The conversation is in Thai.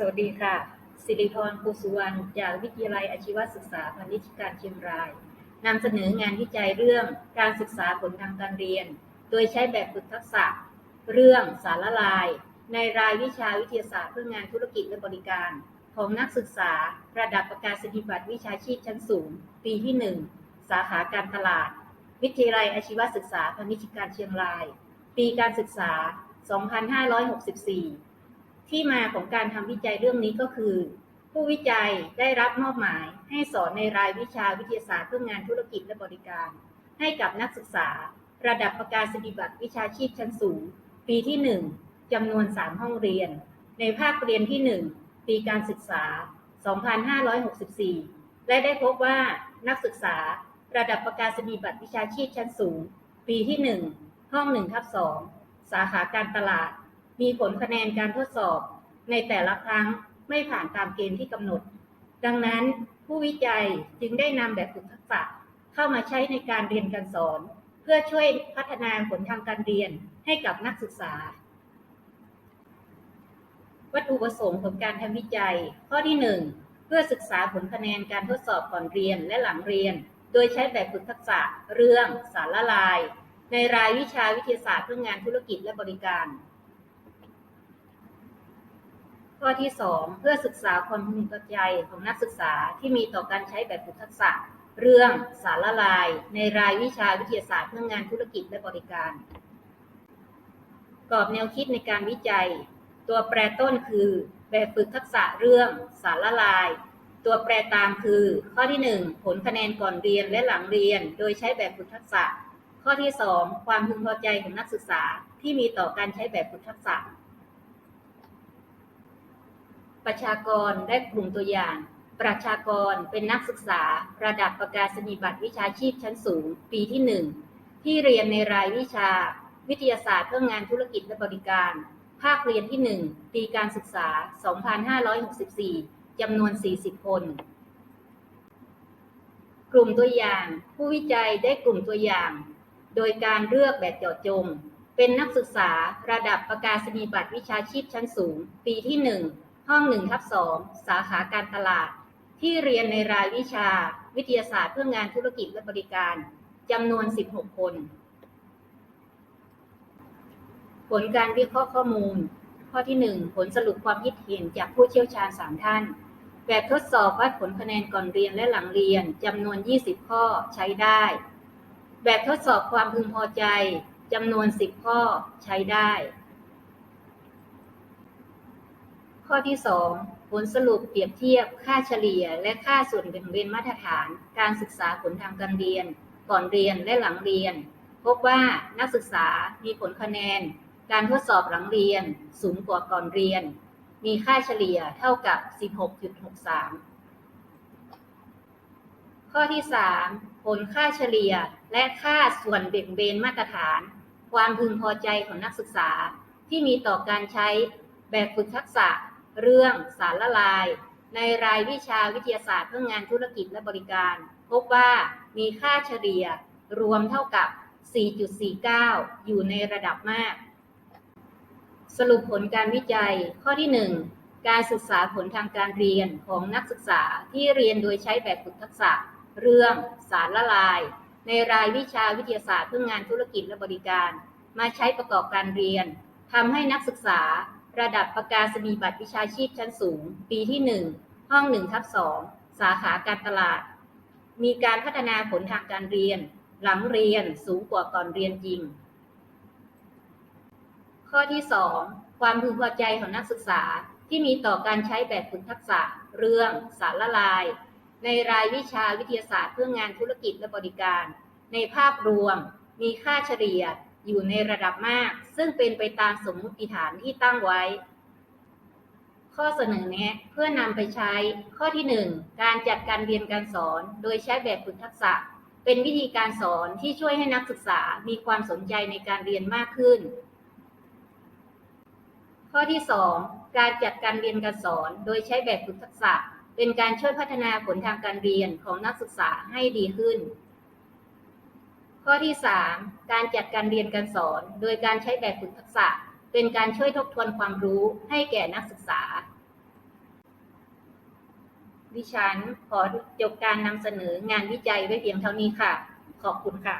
สวัสดีค่ะ สิริพรภูสุวรรณจากวิทยาลัยอาชีวศึกษาพาณิชยการเชียงรายนำเสนองานวิจัยเรื่องการศึกษาผลทางการเรียน โดยใช้แบบฝึกทักษะ เรื่องสารละลาย ในรายวิชาวิทยาศาสตร์เพื่องานธุรกิจและบริการ ของนักศึกษา ระดับประกาศนียบัตรวิชาชีพชั้นสูง ปีที่ 1 สาขาการตลาด วิทยาลัยอาชีวศึกษาพาณิชยการเชียงราย ปีการศึกษา 2564 ที่มาของการทำวิจัยเรื่องนี้ก็คือ ผู้วิจัยได้รับมอบหมาย ให้สอนในรายวิชาวิทยาศาสตร์เพื่องานธุรกิจและบริการ ให้กับนักศึกษา ระดับประกาศนียบัตรวิชาชีพชั้นสูง ปีที่ 1จำนวน 3 ห้องเรียน ในภาคเรียนที่ 1 ปีการศึกษา 2564 และได้พบว่านักศึกษา ระดับประกาศนียบัตรวิชาชีพชั้นสูง ปีที่ 1 ห้อง1ทับ2สาขาการตลาด มีผลคะแนนการทดสอบในแต่ละครั้งไม่ผ่านตามเกณฑ์ที่กำหนด ดังนั้นผู้วิจัยจึงได้นำแบบฝึกทักษะเข้ามาใช้ในการเรียนการสอน เพื่อช่วยพัฒนาผลทางการเรียนให้กับนักศึกษา วัตถุประสงค์ของการทำวิจัย ข้อที่ 1 เพื่อศึกษาผลคะแนนการทดสอบก่อนเรียนและหลังเรียน โดยใช้แบบฝึกทักษะ เรื่อง สารละลาย ในรายวิชาวิทยาศาสตร์เพื่องานธุรกิจและบริการ ข้อที่ 2 เพื่อศึกษาความพึงพอใจของนักศึกษาที่มีต่อการใช้แบบฝึกทักษะ เรื่องสารละลาย ในรายวิชาวิทยาศาสตร์เพื่องานธุรกิจและบริการ กรอบแนวคิดในการวิจัย ตัวแปรต้นคือ แบบฝึกทักษะเรื่องสารละลาย ตัวแปรตามคือ ข้อที่ 1 ผลคะแนนก่อนเรียนและหลังเรียน โดยใช้แบบฝึกทักษะ ข้อที่ 2 ความพึงพอใจของนักศึกษาที่มีต่อการใช้แบบฝึกทักษะ ประชากรและกลุ่มตัวอย่าง ประชากรเป็นนักศึกษา ระดับประกาศนียบัตรวิชาชีพชั้นสูง ปีที่ 1 ที่เรียนในรายวิชา วิทยาศาสตร์เพื่องานธุรกิจและบริการ ภาคเรียนที่ 1 ปีการศึกษา 2564 จำนวน 40 คน กลุ่มตัวอย่าง ผู้วิจัยได้กลุ่มตัวอย่าง โดยการเลือกแบบเจาะจง เป็นนักศึกษาระดับประกาศนียบัตรวิชาชีพชั้นสูง ปีที่ 1 ห้อง1ทับ2สาขาการตลาด ที่เรียนในรายวิชา วิทยาศาสตร์เพื่องานธุรกิจและบริการจำนวน 16 คน ผลการวิเคราะห์ข้อมูล ข้อที่ 1 ผลสรุปความคิดเห็นจากผู้เชี่ยวชาญ 3 ท่าน แบบทดสอบวัดผลคะแนนก่อนเรียนและหลังเรียนจำนวน 20 ข้อใช้ได้ แบบทดสอบความพึงพอใจจำนวน 10 ข้อใช้ได้ ข้อที่ 2 ผลสรุปเปรียบเทียบค่าเฉลี่ย และค่าส่วนแบ่งเรียนมาตรฐาน การศึกษาผลทางการเรียน ก่อนเรียนและหลังเรียน พบว่านักศึกษามีผลคะแนน การทดสอบหลังเรียน สูงกว่าก่อนเรียน มีค่าเฉลี่ยเท่ากับ 16.63 ข้อที่ 3 ผลค่าเฉลี่ยและค่าส่วนเบ่งเบนมาตรฐาน ความพึงพอใจของนักศึกษาที่มีต่อการใช้แบบฝึกทักษะ เรื่องสารละลาย ในรายวิชาวิทยาศาสตร์เพื่องานธุรกิจและบริการ พบว่ามีค่าเฉลี่ยรวมเท่ากับ 4.49 อยู่ในระดับมาก สรุปผลการวิจัย ข้อที่ 1 การศึกษาผลทางการเรียนของนักศึกษาที่เรียนโดยใช้แบบฝึกทักษะ เรื่องสารละลาย ในรายวิชาวิทยาศาสตร์เพื่องานธุรกิจและบริการ มาใช้ประกอบการเรียนทำให้นักศึกษา ระดับประกาศนียบัตรวิชาชีพชั้นสูง ปีที่ 1 ห้อง1ทับ2สาขาการตลาด มีการพัฒนาผลทางการเรียน หลังเรียนสูงกว่าก่อนเรียนจริง ข้อที่ 2 ความพึงพอใจของนักศึกษาที่มีต่อการใช้แบบฝึกทักษะ เรื่องสารละลาย ในรายวิชาวิทยาศาสตร์เพื่องานธุรกิจและบริการ ในภาพรวม มีค่าเฉลี่ย อยู่ในระดับมาก ซึ่งเป็นไปตามสมมติฐานที่ตั้งไว้ ข้อเสนอแนะเพื่อนำไปใช้ ข้อที่ 1 การจัดการเรียนการสอน โดยใช้แบบฝึกทักษะ เป็นวิธีการสอนที่ช่วยให้นักศึกษามีความสนใจในการเรียนมากขึ้น ข้อที่ 2 การจัดการเรียนการสอน โดยใช้แบบฝึกทักษะ เป็นการช่วยพัฒนาผลทางการเรียนของนักศึกษาให้ดีขึ้น ข้อที่ 3 การจัดการเรียนการสอน โดยการใช้แบบฝึกทักษะ เป็นการช่วยทบทวนความรู้ให้แก่นักศึกษา ดิฉันขอจบการนำเสนองานวิจัยไว้เพียงเท่านี้ค่ะ ขอบคุณค่ะ